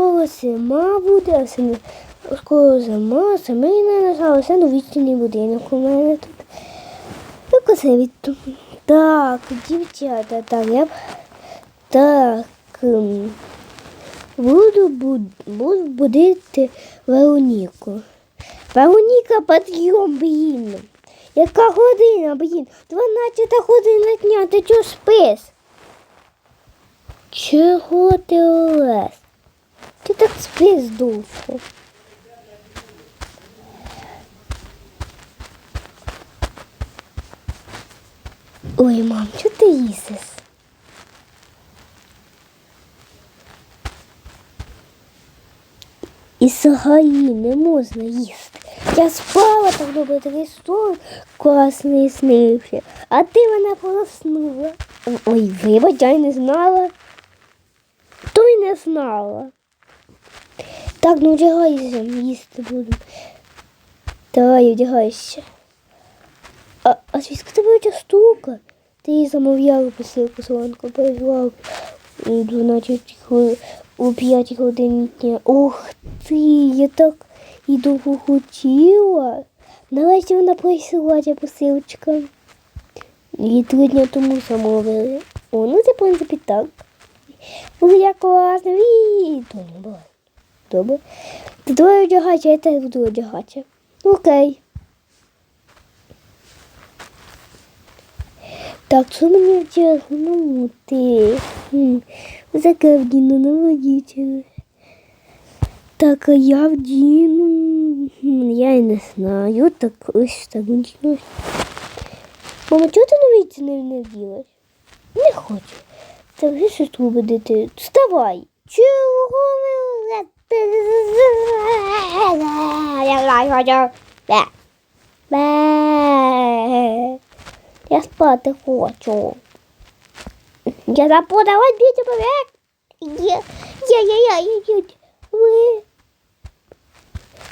скоро зима буде, а саме скоро зима, саме не лишалося новічний будинок у мене тут. Від. Так, дівчата, так, я так. ем, Буду, буду, будити Вероніку. Вероніка, підйом, блін. Яка година, блін? 12 година дня, ти чого спиш? Чого ти Олес? Ти так довго. Ой, мам, чого ти їсиш? І взагалі не можна їсти. Я спала так добре, такий сон класний снився. А ти мене проснула. Ой, вибач, я не знала. То й не знала. Так, ну вдягайся, їсти буду. Давай, вдягайся. А, а звідки тебе ця штука? Ти її замовляла посилку солонку, перезвав у 12 у 5 годин дня. Ух ти, я так і довго хотіла. Нарешті вона прийшла ця посилочка. І три дні тому замовили. О, ну це в принципі так. Ой, як класно. Ві, не було. Добре. Ти давай одягайся, я теж буду одягатися. Окей. Так, що мені вдягнути? Хм, Таке вдіну на водителя. Так, а я вдіну. Я і не знаю. Так ось так вдіну. Мама, чого ти навіть не, не вділась? Не хочу. Та вже щось буде дити. Вставай. Чого ви? Я спати хочу. Я запутала бити побег. Я, я, я, я, я.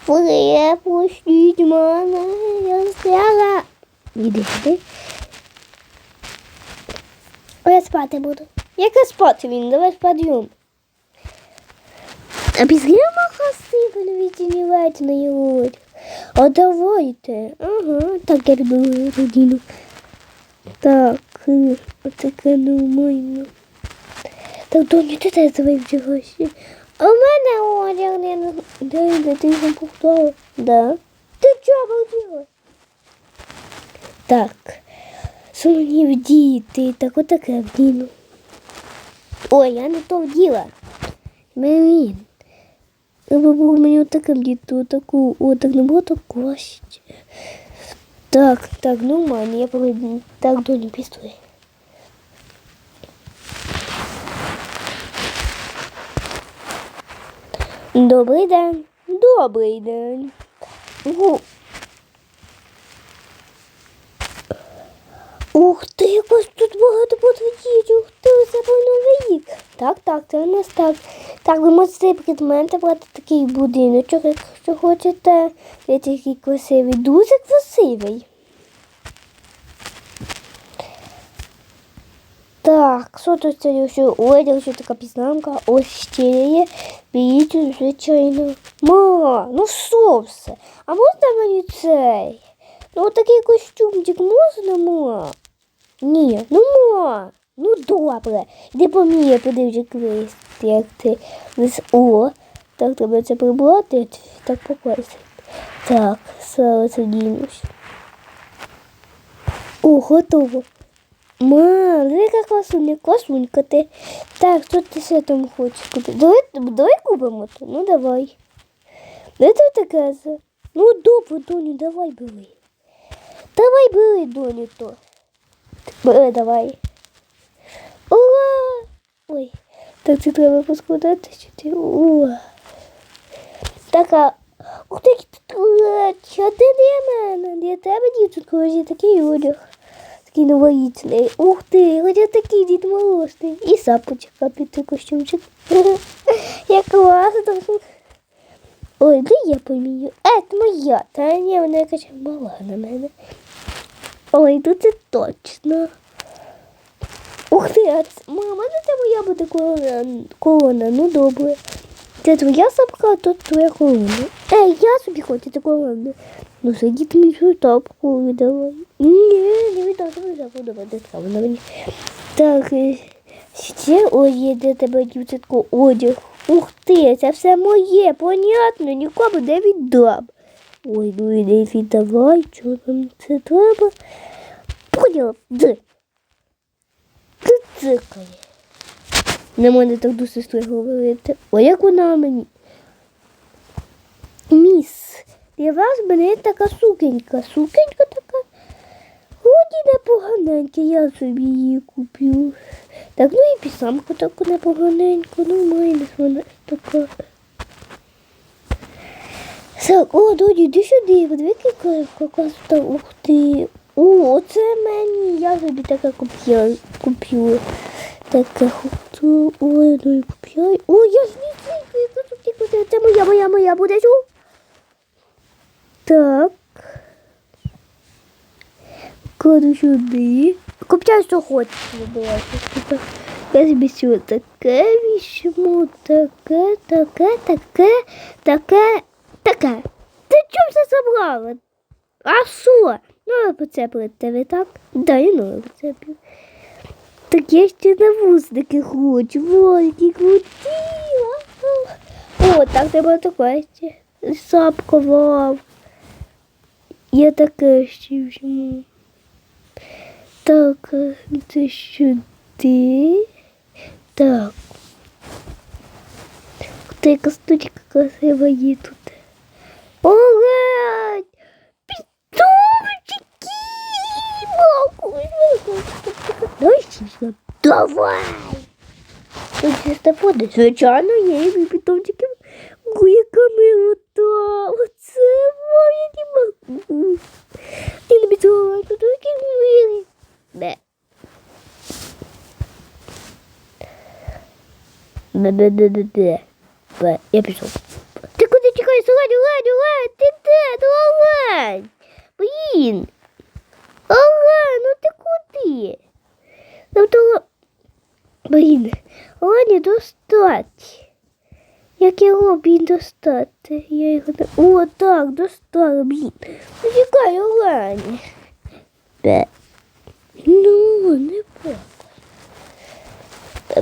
Ви, пустіть мене, я застряла. Іди сюди. Я спати буду. Як я спати він? Давай подйом. А без грима хоси подивіться на його. А давайте. Ага, так я люблю родину. Так, отаке нормально. Так, доню, ти теж вдягайся. А в мене одяг не де ти його повтала? Да. Ти чого вдягай? Так. Що мені вдіти? Так отаке вдіну. Ой, я не то вділа. Блін. Треба було мені отаке вдіти, отаку, отак не було так краще. Так, так, нормально, я повинен. Так, доню, пістой. Добрий день. Добрий день. Угу. Ух ти, якось тут багато подведіть. Ух ти, це новий рік. Так, так, це у нас так. Так, ви можете цей предмет брати такий будиночок, якщо хочете. Дивіться, який красивий. Дуже красивий. Так, що тут це ще одяг, що така пізнамка, ось ще є. Беріть, звичайно. Ма, ну що все? А можна мені цей? Ну такий костюмчик можна, ма? Ні, ну ма. Ну добре. Іди по мені, подивись, як як ти. О, так треба це прибрати, так покласти. Так, зараз одінусь. О, готово. Диви, яка красуня, красунька ти. Так, що ти ще там хочеш купити? Давай, давай купимо то. Ну давай. Де ти таке? Ну добре, доню, давай бери. Давай бери, доню, то. Бери, давай. Ура! Ой, так це треба поскладати, що ти. Ура. Так, а... Ух ти, а де для мене? Для тебе, дівчинко, ось такий одяг. Такий новорічний. Ух ти, хоча такий дід морозний. І сапочка під той костюмчик. Як класно. Ой, де я помію? Е, це моя. Та ні, вона якась мала на мене. Ой, тут це точно. Ух ти, мама, ну це моя буде корона. корона. Ну добре. Це твоя сапка, а тут твоя колона. Ей, я собі хочу таку колону. Ну сидіти мені свою тапку віддавай. Ні, не віддав, тобі давати треба на мені. Так, е, ще ось є для тебе дівчатку одяг. Ух ти, це все моє, понятно, нікому не віддам. Ой, ну і не віддавай, чого нам це треба. Поняла, де? Ти цикає. Не можна так до сестри говорити. О, як вона мені. Міс, для вас мене така сукенька. Сукенька така. Ході непоганенька, я собі її куплю. Так, ну і пісамку таку непоганеньку, ну майже вона така. Так, о, доді, йди сюди, подиви, яка красота, ух ти. О, це мені, я собі таке куп'ю. Таке хочу. Ой, ну і куп'яй. О, я ж не це моя, моя, моя буде. Так. Кладу сюди. Купляй, що вибирай. Я собі сюди таке візьму, таке, таке, таке, таке, таке. Ти чому все забрала? А що? Ну, я поцепила тебе, так? Да, я ну поцеплю. Так я ще навусники хочу. Ой, які. О, так треба таке ще. Сапка, вау. Я таке ще візьму. Так, це сюди. Так. Ти яка штучка красива є тут. Олень! Сісно. Давай! Тут чисто води. Звичайно, є і питомчики. Ой, яка милота! Оце мам, я не можу. Ти не бідова, тут такі милі. Бе. Бе-бе-бе-бе-бе. Бе, я пішов. Ти куди тікаєш? Олень, олень, олень, ти де? Ну, олень. Блін. Олень, ну ти куди? Тобто, блін, олені достать. Як його, блін, достати? Я його не... О, так, достала, блін. Ну, тікай, олень. Бе. Ну, не плакай.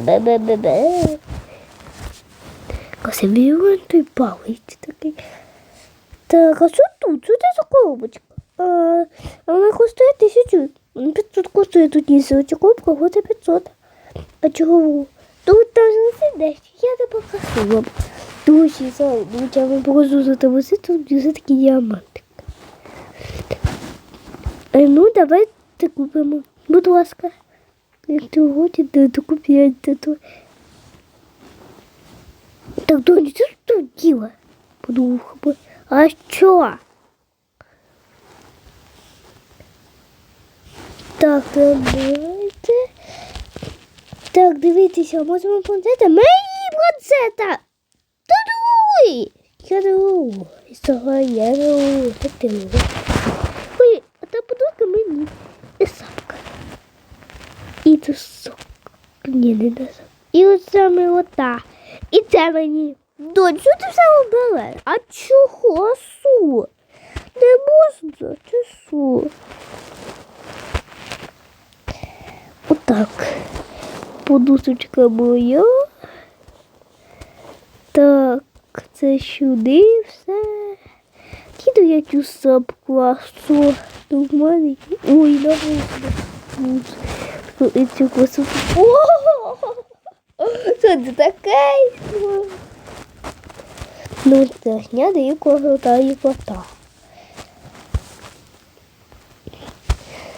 Бе-бе-бе-бе. Олень той палець такий. Так, а що тут? Що це за коробочка? А вона коштує тисячу. 500 коштує тут нісочок, коробка, вот і 500. А чого? Тут там сидиш, я не покажу вам. Зараз, я вам покажу за того, тут все такі діамантик. Е, Ну, давайте купимо. Будь ласка. Як ти хочете, то купляйте. То... Так, Доні, що тут діло? Подумав, а що? Так, давайте. Так, дивіться, можемо планшета. Мені планшета! Та другий! Я другу. Цього я другу. Та ти другу. Ой, а та подушка мені. І сапка. І ту сок. Ні, не до сок. І оце милота. І це мені. Донь, що ти все обереш? А чого су? Не можна, чи су? Отак. Подусочка моя. Так, це сюди все. Кіду я цю що? Тут в мене. Ой, вулиці. Цю косу. О! Це таке? Ну, це гня дає кого та і кота.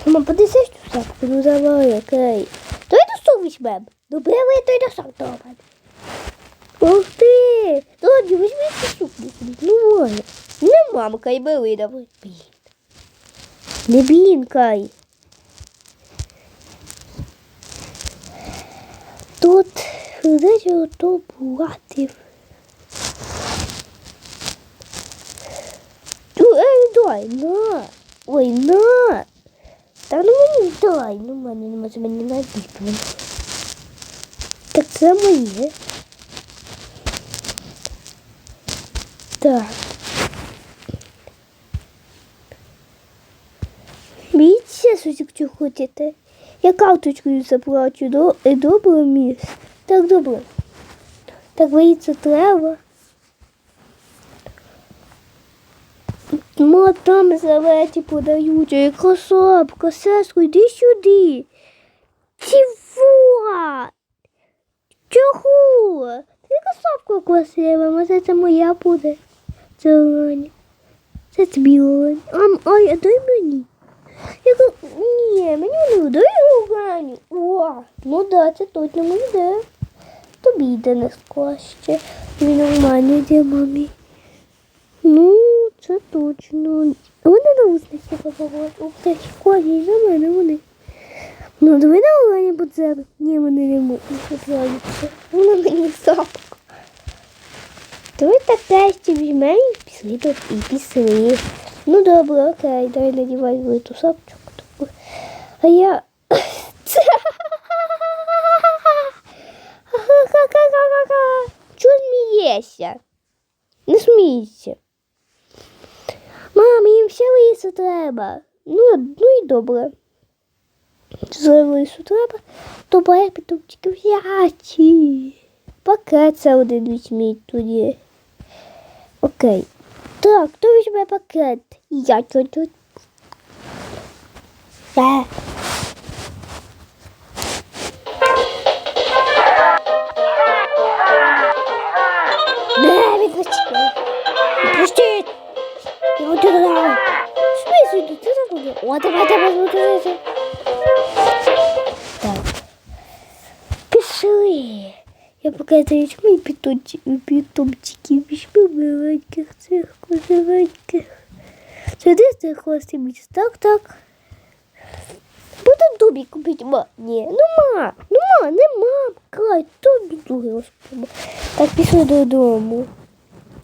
Мам, подивися, що сапку, ну давай, окей. Той досок візьмем. Добре, ви той досок добре. Ух ти! Тоді візьми цю сукню. Ну, може. Не мамка й бери, давай. Блін. Не бінкай. Тут десь то бугатів. Ей, дай, на. Ой, на. Та ну мені дай, ну мене не може мені навіть. Так це моє. Так. Щось, якщо хочете. Я карточкою заплачу. До... Добре, міс? Так, добре. Так, боїться треба. Ма там залеті подають, ой, красавка, сестру, йди сюди. Чого? Чого? Ти красавка красива, може це моя буде. Це Оленя. Це тобі Оленя. А, ай, а дай мені. Я кажу, ні, мені не дай Оленю. О, ну да, це точно мені йде. Тобі йде не краще. Він нормально йде мамі. Ну, це точно. Вони на усники попали. Ух ти, коні, за мене вони. Ну, диви на Олені по себе. Ні, вони не можуть. Вона мені сапка. Давай так тесті візьмемо і пішли тут і пішли. Ну добре, окей, дай надівай в ту сапчку таку. А я. Ха-ха-ха-ха-ха. Чого смієшся? Не смійся. Мам, їм ще лису треба. Ну, ну і добре. За лису треба, то я піду тільки взяти. Пакет це один візьміть тоді. Окей. Так, хто візьме пакет? Я чуть-чуть. Я. ти? О, давай, давай, давай, давай. Так. Пішли. Я показую мої питомчики, візьми маленьких цих козовеньких. Де це хвости місць? Так, так. Буду тобі купити, ма. Ні, ну ма, ну ма, не мам, край, тобі другий розповім. Так, пішли додому.